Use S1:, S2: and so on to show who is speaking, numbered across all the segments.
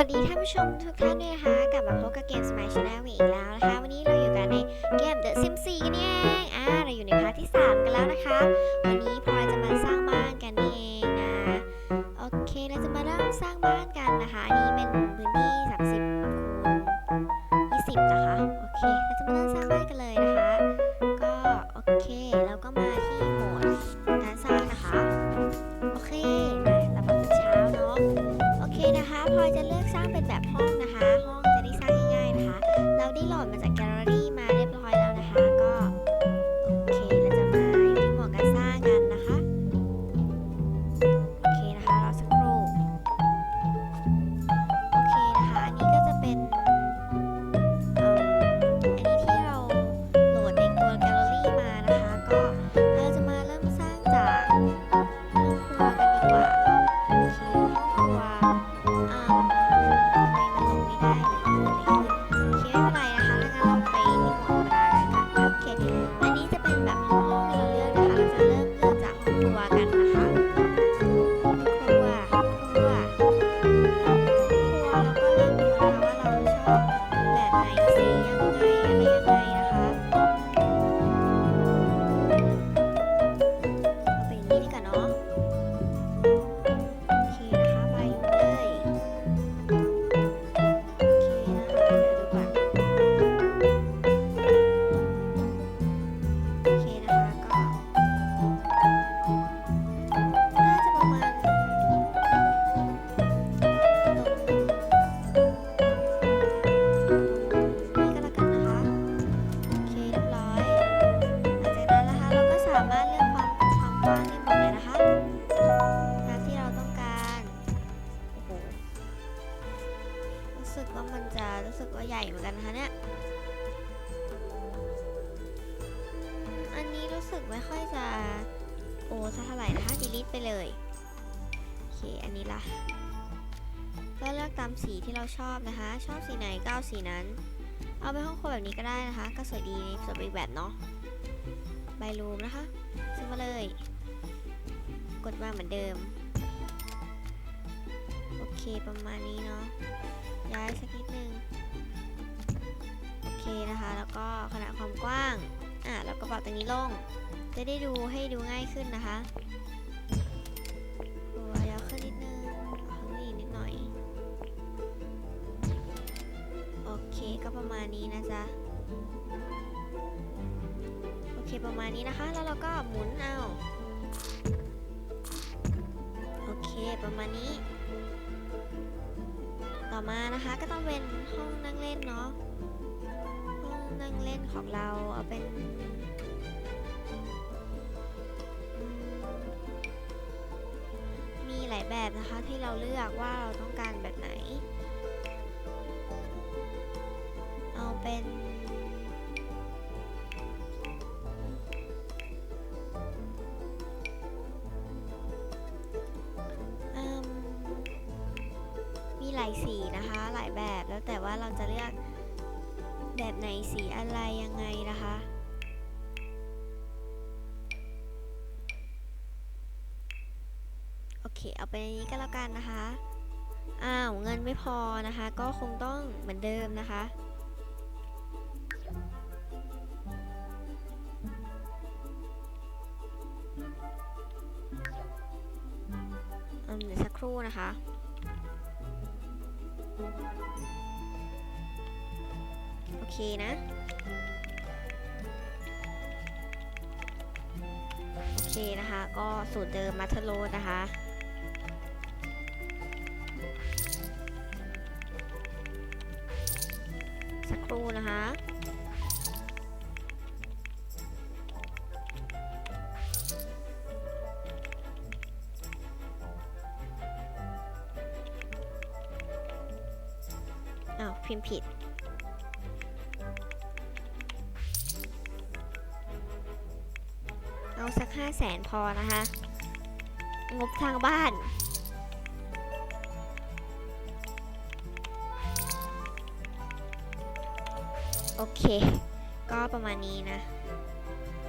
S1: วัสดีท่านผู้ชมทุกท่านด้วยนะคะกลับมาพบกับเกม Smile Channel อีกแล้วนะคะ วันนี้เราอยู่กันในเกม The Sims 4กันนี่เองอ่าเราอยู่ในพาร์ทที่ 3 กันแล้วนะคะ ชอบสีไหนก็เอาสีนั้น เอาไปห้องครัวแบบนี้ก็ได้นะคะ ก็สวยดีสวยอีกแบบเนาะใบรูมนะคะ ซื้อมาเลย กดวางเหมือนเดิม โอเคประมาณนี้เนาะ ย้ายสักนิดนึง โอเคนะคะ แล้วก็ขนาดความกว้าง อะแล้วก็ปรับตรงนี้ลง จะได้ดูให้ดูง่ายขึ้นนะคะ ก็ประมาณนี้นะจ๊ะ โอเคประมาณนี้นะคะ แล้วเราก็หมุนเอา โอเคประมาณนี้ ต่อมานะคะก็ต้องเป็นห้องนั่งเล่นเนาะ ห้องนั่งเล่นของเราเอาเป็นมีหลายแบบนะคะที่เราเลือกว่าเราต้องการแบบไหน เป็นมมีหลายสีนะคะ หลายแบบแล้วแต่ว่าเราจะเลือกแบบไหนสีอะไรยังไงนะคะโอเค เอาไปนอย่างนี้ก็แล้วกันนะคะ อ้าว เงินไม่พอนะคะ ก็คงต้องเหมือนเดิมนะคะ นะคะ โอเคนะ โอเคนะคะ ก็สูตรเดิมมัทโรสนะคะสักครู่นะคะ มผิด เอาสักห้าแสนพอนะคะ งบทางบ้านโอเค ก็ประมาณนี้นะ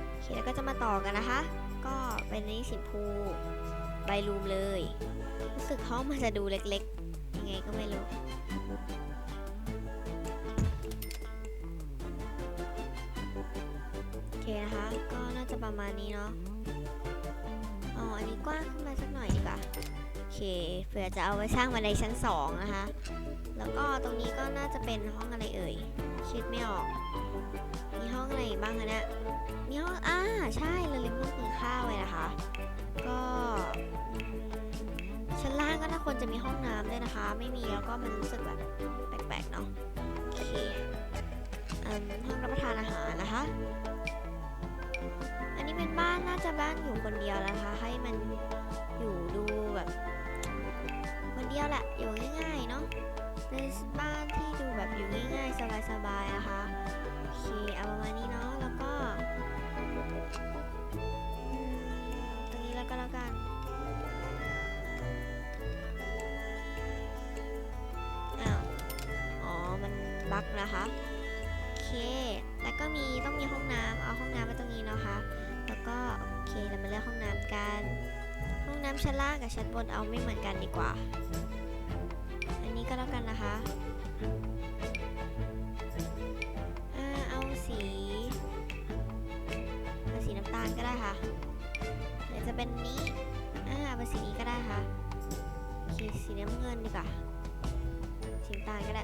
S1: โอเค แล้วก็จะมาต่อกันนะคะ ก็เป็นในสีชมพู ใบรูมเลย รู้สึกห้องมันจะดูเล็กๆ ผื่อจะเอาไว้สร้างบันไดชั้นสองนะคะ แล้วก็ตรงนี้ก็น่าจะเป็นห้องอะไรเอ่ย คิดไม่ออก มีห้องอะไรบ้างคะเนี่ยมีห้อง อ่า ใช่เราลืมห้องกินข้าวไว้นะคะ ก็ชั้นล่างก็น่าควรจะมีห้องน้ำด้วยนะคะ ไม่มีแล้วก็มันรู้สึกแบบแปลกๆเนาะ โอเคห้องรับประทานอาหารนะคะ อันนี้เป็นบ้านน่าจะบ้านอยู่คนเดียวนะคะ ให้มันอยู่ด ดียวแหละ อยู่ง่ายๆเนาะเป็นบ้านที่ดูแบบอยู่ง่ายๆ สบายๆนะคะโอเคเอาประมาณนี้เนาะแล้วก็ตรงนี้แล้วก็แล้วกันอ้าวอ๋อมันบั๊กนะคะโอเคแล้วก็มีต้องมีห้องน้ำเอาห้องน้ำมาตรงนี้เนาะคะแล้วก็โอเคเรามาเลือกห้องน้ำกัน ห้องน้ำชั้นล่างกับชั้นบนเอาไม่เหมือนกันดีกว่า ก็แล้วกันนะคะอ่าเอาสีเอาสีน้ำตาลก็ได้ค่ะหรือจะเป็นนี้อ่าเอาเป็นสีนี้ก็ได้ค่ะโอเคสีน้ำเงินดีกว่าสีน้ำตาลก็ได้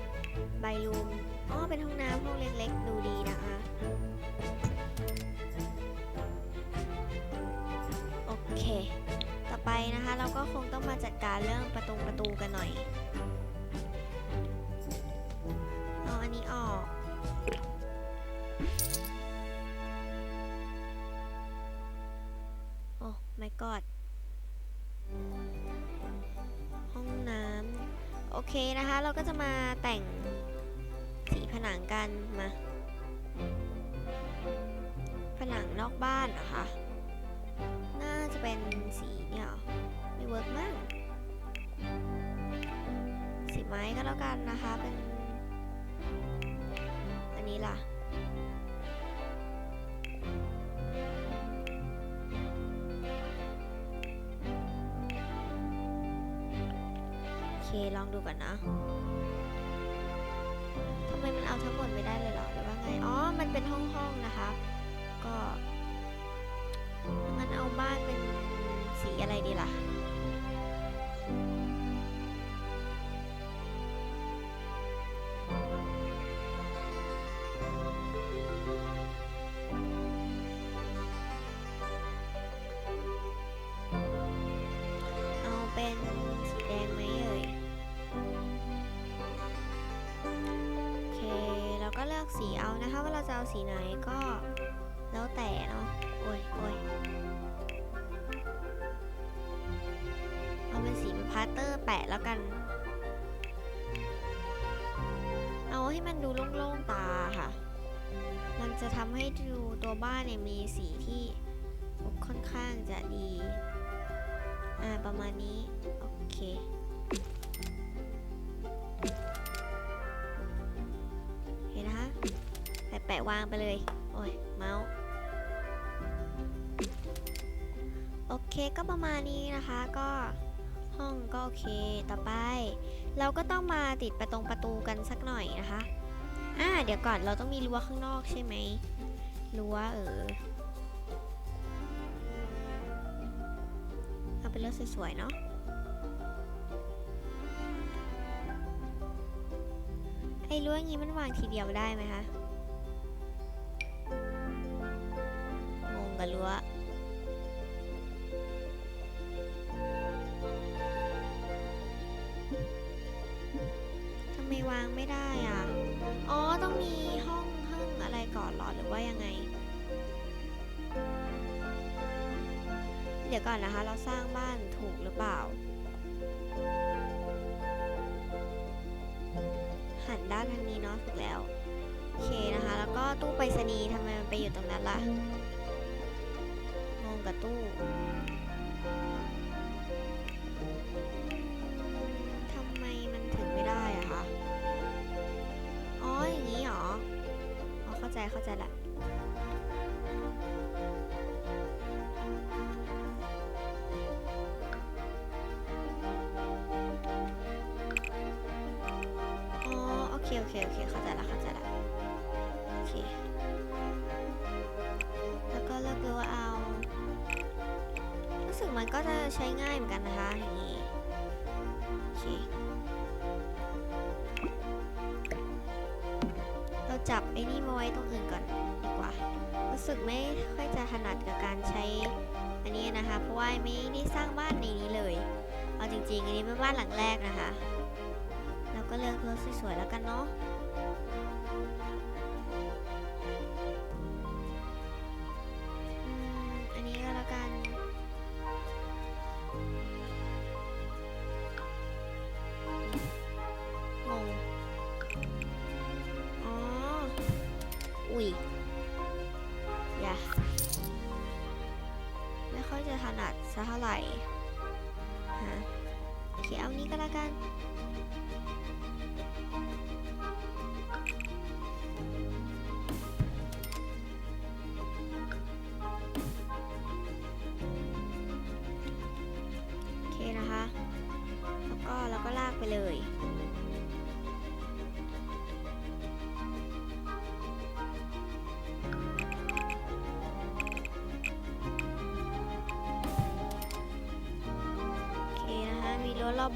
S1: ใบรูมอ๋อเป็นห้องน้ำห้องเล็กๆดูดีนะคะโอเค ต่อไปนะคะ เราก็คงต้องมาจัดการเรื่องประตูประตูกันหน่อย นี้ออกโอ้ my god ห้องน้ำโอเคนะคะ เราก็จะมาแต่งสีผนังกันมา ผนังนอกบ้านเหรอคะ น่าจะเป็นสีเนี่ยไม่เวิร์กมากสีไม้ก็แล้วกันนะคะเป็น นนี้ล่ะ โอเค ลองดูก่อนนะทำไมมันเอาทั้งหมดไม่ได้เลยเหรอ หรือว่าไง อ๋อ มันเป็นห้องๆนะคะ ก็งั้นเอาบ้านเป็นสีอะไรดีล่ะ อกสีเอานะคะ ว่าเราจะเอาสีไหนก็แล้วแต่เนาะโอ้ยโอ้ยเอาเป็นสีพาสเตอร์แปะแล้วกัน เอาให้มันดูโล่งๆตาค่ะ มันจะทำให้ดูตัวบ้านเนี่ยมีสีที่ค่อนข้างจะดี อ่าประมาณนี้ โอเค แปะวางไปเลย โอ้ย เมาส์โอเคก็ประมาณนี้นะคะก็ห้องก็โอเคต่อไป เราก็ต้องมาติดประตงประตูกันสักหน่อยนะคะอ่าเดี๋ยวก่อนเราต้องมีรั้วข้างนอกใช่ไหมรั้วเออเอาเป็นรั้วสวยๆเนาะไอ้รั้วอย่างงี้มันวางทีเดียวได้ไหมคะ งงกับรั้วทำไมวางไม่ได้อะ อ๋อ ต้องมีห้องห้องอะไรก่อนหรอหรือว่ายังไง เดี๋ยวก่อนนะคะ เราสร้างบ้านถูกหรือเปล่า หันด้านทางนี้เนาะถูกแล้ว โอเคนะคะ แล้วก็ตู้ไปรษณีย์ทำไมมันไปอยู่ตรงนั้นล่ะ กับตู้ทำไมมันถึงไม่ได้อะคะ อ๋อ อย่างนี้เหรอ อ๋อ เข้าใจเข้าใจละ มันก็จะใช้ง่ายเหมือนกันนะคะอย่างนี้โอเคเราจับไอ้นี่มาไว้ตรงอื่นก่อนดีกว่า รู้สึกไม่ค่อยจะถนัดกับการใช้อันนี้นะคะ เพราะว่าไม่ได้สร้างบ้านในนี้เลย เอาจริงๆ อันนี้เป็นบ้านหลังแรกนะคะ เราก็เลือกรถสวยๆแล้วกันเนาะ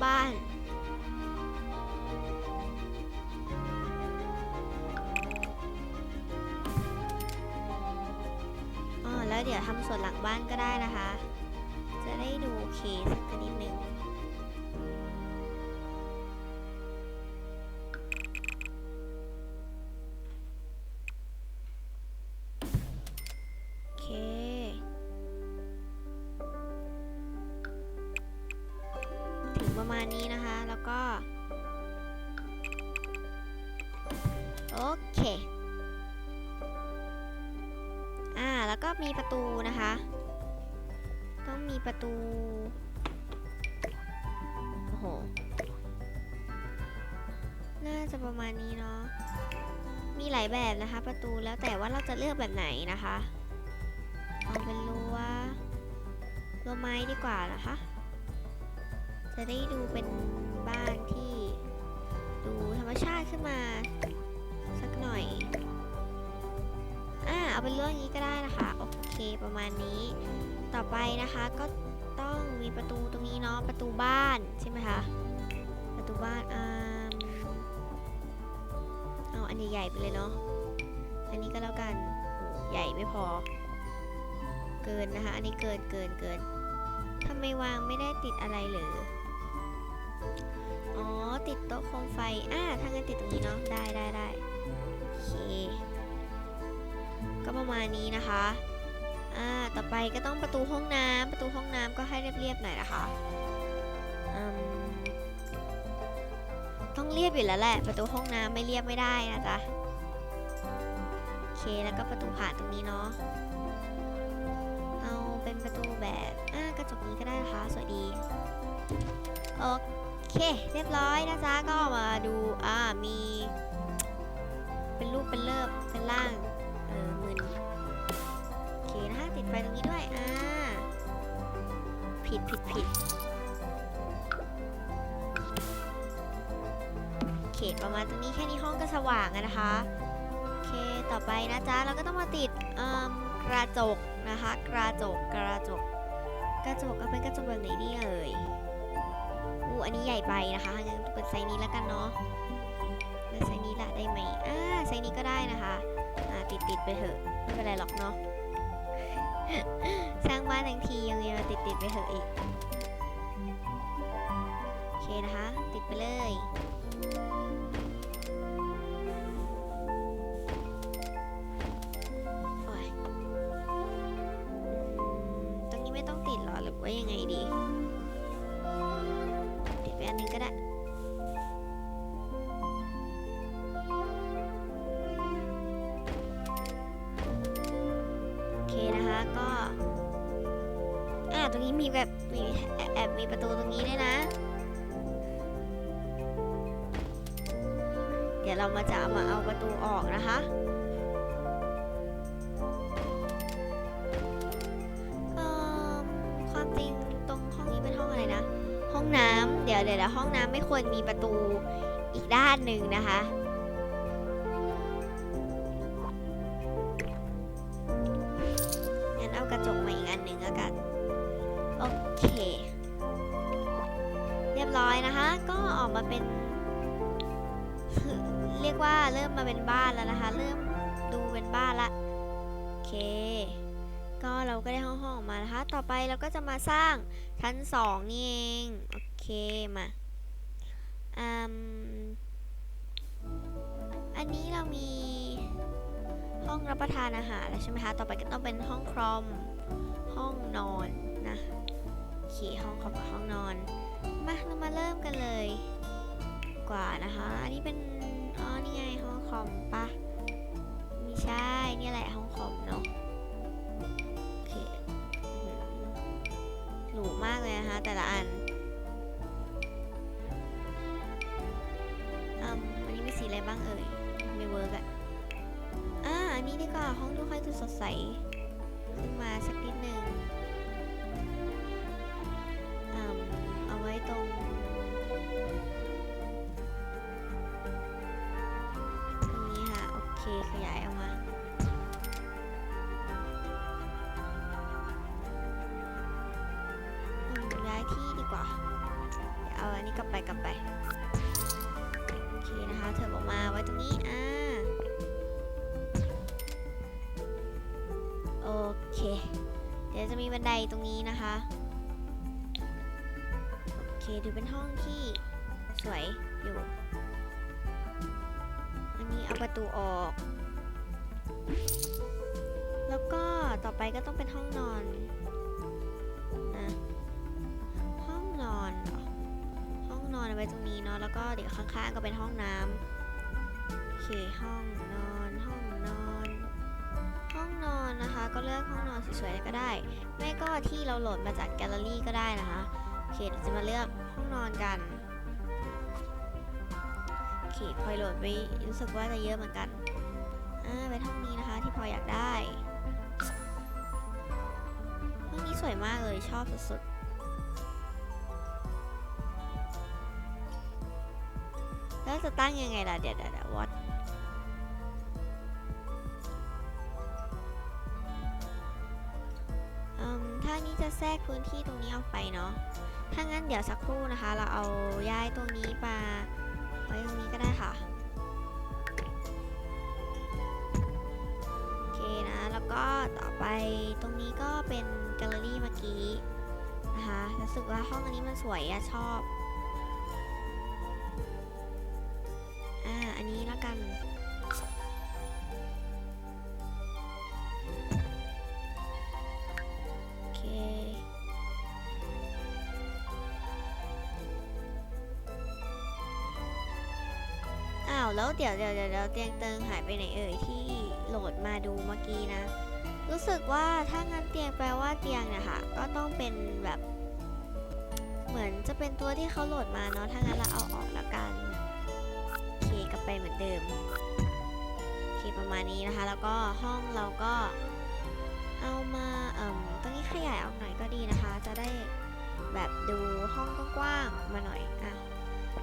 S1: บ้าน มีประตูนะคะ ต้องมีประตู โอ้โห น่าจะประมาณนี้เนาะ มีหลายแบบนะคะ ประตูแล้วแต่ว่าเราจะเลือกแบบไหนนะคะ เอาเป็นรั้วรั้วไม้ดีกว่านะคะ จะได้ดูเป็นบ้านที่ดูธรรมชาติขึ้นมาสักหน่อย อ่า เอาเป็นเรื่องนี้ก็ได้นะคะ เคประมาณนี้ ต่อไปนะคะก็ต้องมีประตูตรงนี้เนาะประตูบ้านใช่ไหมคะประตูบ้านอ่าเอาอันใหญ่ๆไปเลยเนาะอันนี้ก็แล้วกันใหญ่ไม่พอ เกินนะคะ อันนี้เกินเกินเกินทำไมวางไม่ได้ติดอะไรเลยอ๋อติดโต๊ะโคมไฟอ่าถ้างั้นติดตรงนี้เนาะได้ได้ได้โอเคก็ประมาณนี้นะคะ อ่า ต่อไปก็ต้องประตูห้องน้ำประตูห้องน้ำก็ให้เรียบๆหน่อยนะคะต้องเรียบอยู่แล้วแหละ ประตูห้องน้ำไม่เรียบไม่ได้นะจ๊ะโอเคแล้วก็ประตูผ่านตรงนี้เนาะเอาเป็นประตูแบบอ่ากระจกนี้ก็ได้นะคะสวยดีโอเคเรียบร้อยนะจ๊ะก็มาดูอ่ามี เป็นรูปเป็นเลิบเป็นร่าง ผิดผิดผิดโอเคประมาณตรงนี้แค่นี้ห้องก็สว่างนะคะโอเคต่อไปนะจ๊ะเราก็ต้องมาติดกระจกนะคะ กระจกกระจก กระจกเอาเป็นกระจกแบบไหนดีเอ่ยอู้อันนี้ใหญ่ไปนะคะงั้นเป็นไซส์นี้แล้วกันเนาะแล้วไซส์นี้ละได้ไหมอ่าไซส์นี้ก็ได้นะคะอ่าติดติดไปเถอะไม่เป็นไรหรอกเนาะ สร้างบ้านทั้งทียังไงมาติดติดๆไปเถอะอีก โอเคนะคะ ติดไปเลย ดี๋ยวเรามาจะมาเอาประตูออกนะคะ ความจริงตรงห้องนี้เป็นห้องอะไรนะ ห้องน้ำเดี๋ยวเดี๋ยวห้องน้ำไม่ควรมีประตูอีกด้านหนึ่งนะคะ เราก็จะมาสร้างชั้นสองนี่เอง โอเค มาอืมอันนี้เรามีห้องรับประทานอาหารแล้วใช่ไหมคะ ต่อไปก็ต้องเป็นห้องครอม ห้องนอนนะโอเคห้องครอมกับห้องนอน มาเรามาเริ่มกันเลย กว่านะคะ อันนี้เป็น อ๋อ นี่ไงห้องครอมปะไม่ใช่ นี่แหละห้องากเเดี๋ยวจะมีบันไดตรงนี้นะคะ โอเคดูเป็นห้องที่สวยอยู่ อันนี้เอาประตูออก แล้วก็ต่อไปก็ต้องเป็นห้องนอนนะห้องนอน ห้องนอนเอาไว้ตรงนี้เนาะ แล้วก็เดี๋ยวข้างๆก็เป็นห้องน้ำโอเคห้องนอน นะคะ ก็เลือกห้องนอนสวยๆก็ได้ ไม่ก็ที่เราโหลดมาจากแกลเลอรี่ก็ได้นะคะโอเคเดี๋ยวจะมาเลือกห้องนอนกันโอเคพลอยโหลดไปรู้สึกว่าจะเยอะเหมือนกันอ่าเป็นห้องนี้นะคะที่พออยากได้ห้องนี้สวยมากเลยชอบสุดๆแล้วจะตั้งยังไงล่ะเดี๋ยวเดี๋ยว จะแทรกพื้นที่ตรงนี้ออกไปเนาะ ถ้างั้นเดี๋ยวสักครู่นะคะ เราเอาย้ายตรงนี้มาไว้ตรงนี้ก็ได้ค่ะ โอเคนะ แล้วก็ต่อไปตรงนี้ก็เป็นแกลเลอรี่เมื่อกี้นะคะรู้สึกว่าห้องอันนี้มันสวยอะชอบ อ่า อันนี้แล้วกัน เดี๋ยวเดี๋ยวเดี๋ยวเตียงเติงหายไปไหนเอ่ยที่โหลดมาดูเมื่อกี้นะ รู้สึกว่าถ้างั้นเตียงแปลว่าเตียงเนะคะก็ต้องเป็นแบบ เหมือนจะเป็นตัวที่เขาโหลดมาเนาะถ้างั้นเราเอาออกแล้วกันโอเคกลับไปเหมือนเดิมโอเคประมาณนี้นะคะ แล้วก็ห้องเราก็เอามาเอ่มตรงนี้ขยายออกหน่อยก็ดีนะคะ จะได้แบบดูห้องกว้างๆมาหน่อยอะ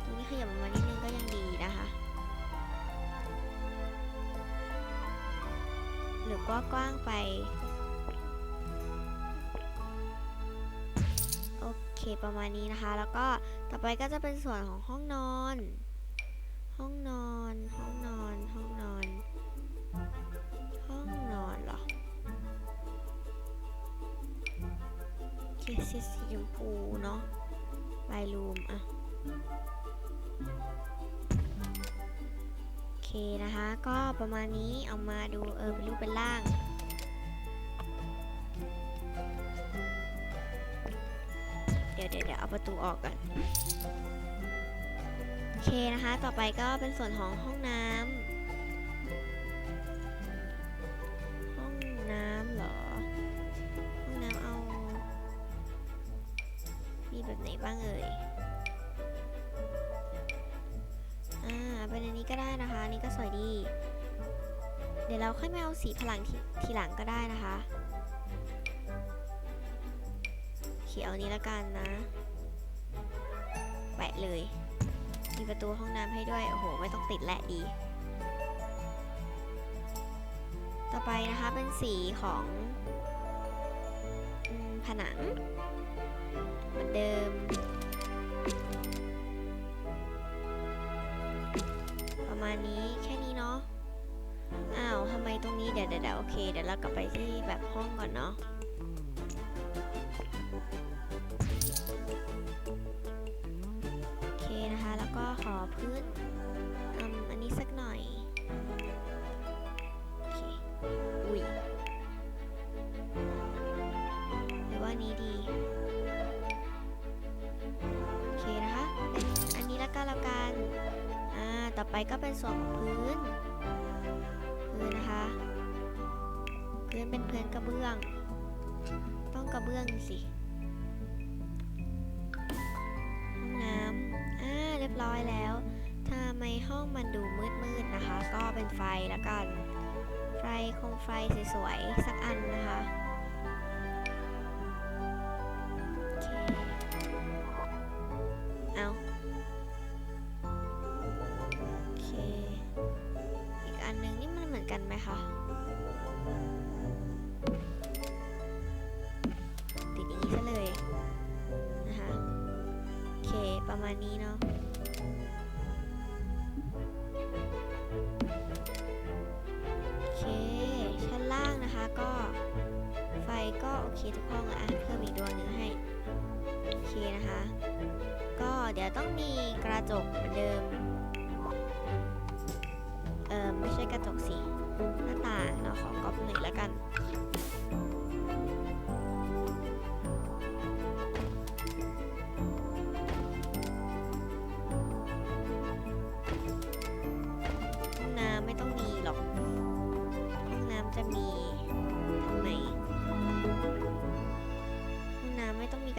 S1: ตรงนี้ขยับออกมานิดนึงก็ยังดีนะคะ หรือว่ากว้างไป โอเคประมาณนี้นะคะ แล้วก็ต่อไปก็จะเป็นส่วนของห้องนอน ห้องนอน ห้องนอน ห้องนอน ห้องนอนเหรอเคสีสีชมพูเนาะบายรูมอะ นะคะ ก็ประมาณนี้เอามาดูเออเป็นรูปเป็นร่าง เดี๋ยวเดี๋ยวเดี๋ยวเอาประตูออกก่อนโอเคนะคะ ต่อไปก็เป็นส่วนของห้องน้ำห้องน้ำเหรอ ห้องน้ำเอา มีแบบไหนบ้างเอ่ย นี้ก็ได้นะคะอันนี้ก็สวยดี เดี๋ยวเราค่อยมาเอาสีผลังทีทีหลังก็ได้นะคะเขียวนี้ละกันนะ แปะเลย มีประตูห้องน้ำให้ด้วย โอ้โห ไม่ต้องติดแหละดี ต่อไปนะคะเป็นสีของอผนัง เหมือนเดิม เดี๋ยวเดี๋ยวโอเค เดี๋ยวเรากลับไปที่แบบห้องก่อนเนาะโอเคนะคะ แล้วก็ขอพื้นอืมอันนี้สักหน่อย โอเค อุ้ยหรือว่านี้ดี โอเคนะคะ อันนี้แล้วก็แล้วกัน อ่า ต่อไปก็เป็นส่วนของพื้น กระเบื้อง ต้องกระเบื้องสิห้องน้ำอ่าเรียบร้อยแล้วทำไมห้องมันดูมืดๆนะคะ ก็เป็นไฟแล้วกัน ไฟคมไฟสวยๆสักอันนะคะโอเอาโอเค อีกอันนึงนี่มันเหมือนกันไหมคะ ณนี้เนาะโอเคชั้นล่างนะคะก็ไฟก็โอเคทุกห้องอะเพิ่มอีกดวงหนึ่งให้โอเคนะคะ ก็เดี๋ยวต้องมีกระจกเหมือนเดิม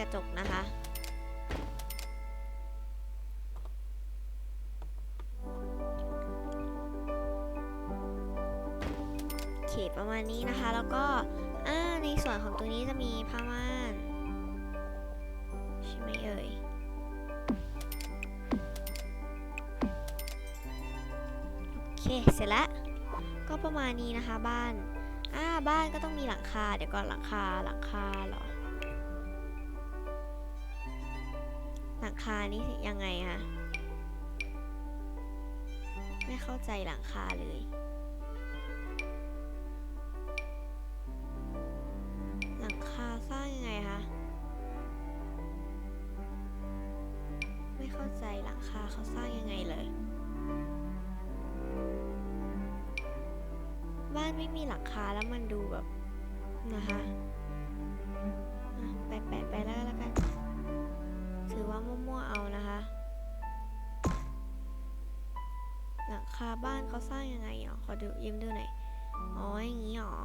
S1: ระจกนะคะ เขตประมาณนี้นะคะ แล้วก็ในส่วนของตัวนี้จะมีผ้าม่านใช่ไหมเอ่ยโอเคเสร็จแล้วก็ประมาณนี้นะคะบ้านอ่าบ้านก็ต้องมีหลังคา เดี๋ยวก่อนหลังคาหลังคาหรอ คานี่ยังไงอะไม่เข้าใจหลังคาเลย หลังคาสร้างยังไงคะ ไม่เข้าใจหลังคาเขาสร้างยังไงเลย บ้านไม่มีหลังคาแล้วมันดูแบบนะคะ คาบ้านเขาสร้างยังไงอะขอดูยิ้มดูหน่อย อ๋ออย่างนี้หรอ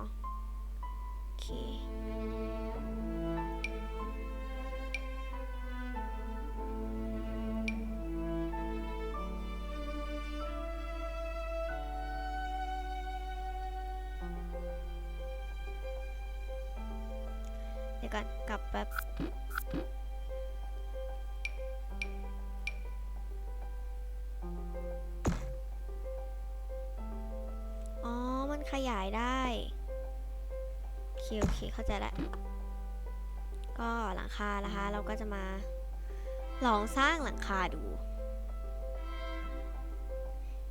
S1: โอเค เข้าใจแล้ว ก็หลังคานะคะ เราก็จะมา ลองสร้างหลังคาดู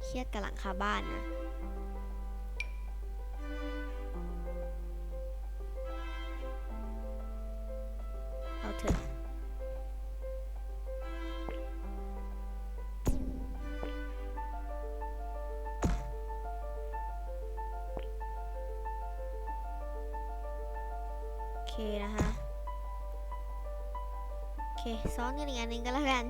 S1: เครียดกับหลังคาบ้านนะ อนกันอีกอันหนึงก็แล้วกัน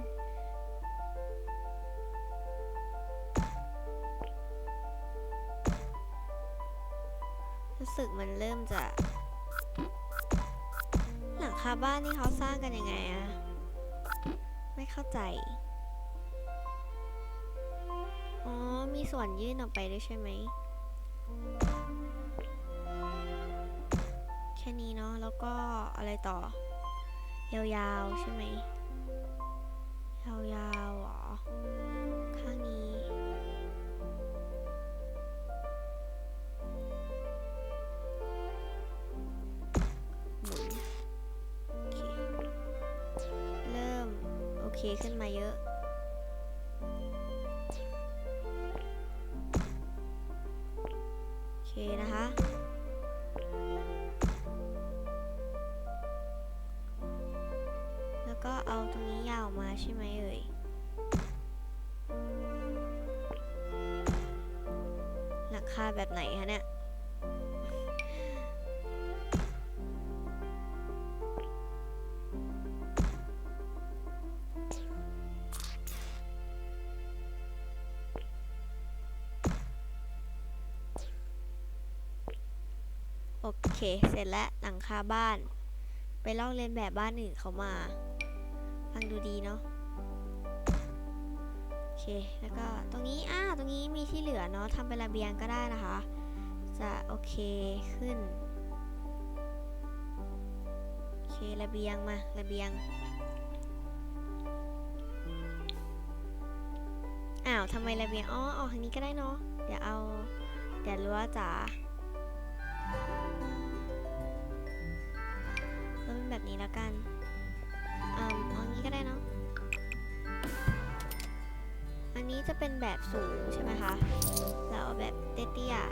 S1: รู้สึกมันเริ่มจะ หลังคาบ้านนี่เขาสร้างกันยังไงอะไม่เข้าใจ อ๋อ มีส่วนยื่นออกไปด้วยใช่ไหม แค่นี้เนาะ แล้วก็อะไรต่อ ยาวๆ ใช่ไหม เคขึ้นมาเยอะ เคเสร็จแล้วหลังคาบ้าน ไปลอกเลียนแบบบ้านอื่นเขามา ฟังดูดีเนาะโอเคแล้วก็ตรงนี้อ้าตรงนี้มีที่เหลือเนาะทำเป็นระเบียงก็ได้นะคะ จะโอเคขึ้นโอเคระเบียงมาระเบียงอ้าวทำไมระเบียงอ๋อออกทางนี้ก็ได้เนาะเดี๋ยวเอาเดี๋ยวรั้วจ๋า แล้วเป็นแบบนี้แล้วกันอืมเอางี้ก็ได้เนาะ อันนี้จะเป็นแบบสูงใช่ไหมคะแล้วเอาแบบเตี้ยๆ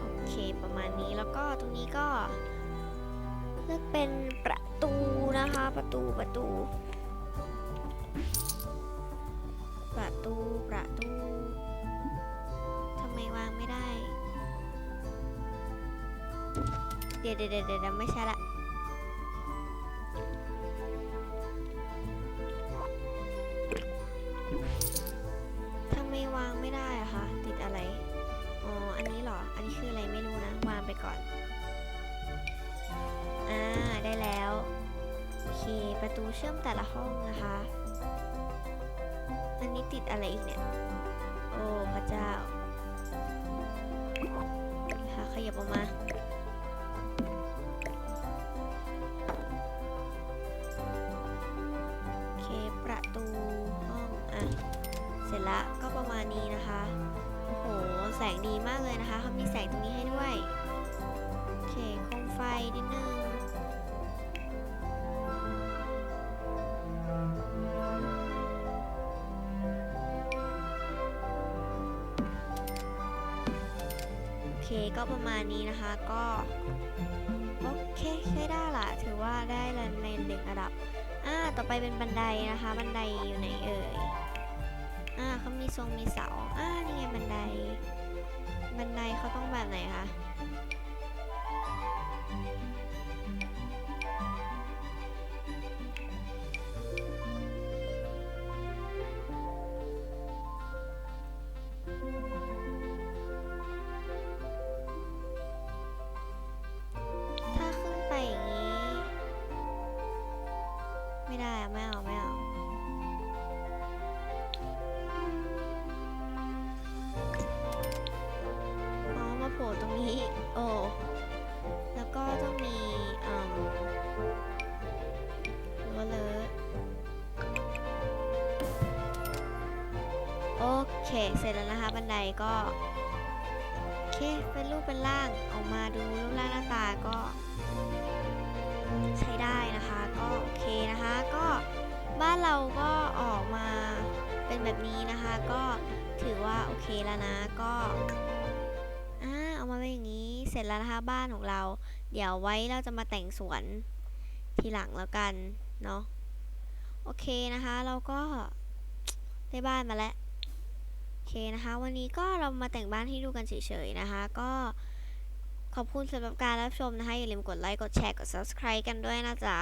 S1: โอเคประมาณนี้แล้วก็ตรงนี้ก็ เลือกเป็นประตูนะคะ ประตูประตู ประตูประตู ไมวางไม่ได้เดี๋ยวเดี๋ยวเดี๋ยวเดี๋ยวไม่ใช่ละทำไมวางไม่ได้อะคะ ติดอะไร อ๋อ อันนี้เหรอ อันนี้คืออะไรไม่รู้นะ วางไปก่อน อ่า ได้แล้ว โอเค ประตูเชื่อมแต่ละห้องนะคะ อันนี้ติดอะไรอีกเนี่ย โอ้ พระเจ้า ค่ะขยับออกมาโอเคประตูห้องอะเสร็จละก็ประมาณนี้นะคะโอ้โหแสงดีมากเลยนะคะเขามีแสงตรงนี้ให้ด้วยโอเคโคมไฟดิน เคก็ประมาณนี้นะคะก็โอเคใช้ได้ละถือว่าได้ในหนึ่งระดับอ่าต่อไปเป็นบันไดนะคะ บันไดอยู่ไหนเอ่ยอ่าเขามีทรงมีเสาอ่านี่ไงบันได บันไดเขาต้องแบบไหนคะ ผล่ตรงนี้ โอ้ แล้วก็ต้องมีอืมรั้วเลอะโอเค เสร็จแล้วนะคะ บันไดก็ โอเค เป็นรูปเป็นร่างออกมาดูรูปร่างหน้าตาก็ใช้ได้นะคะ ก็โอเคนะคะ ก็บ้านเราก็ออกมาเป็นแบบนี้นะคะ ก็ถือว่าโอเคแล้วนะ ก็ ร็จแล้วนะคะบ้านของเรา เดี๋ยวไว้เราจะมาแต่งสวนทีหลังแล้วกันเนาะโอเคนะคะ เราก็ได้บ้านมาแล้วโอเคนะคะ วันนี้ก็เรามาแต่งบ้านให้ดูกันเฉยๆนะคะ ก็ขอบคุณสำหรับการรับชมนะคะ อย่าลืมกดไลค์ กดแชร์ กด subscribe กันด้วยนะจ๊ะ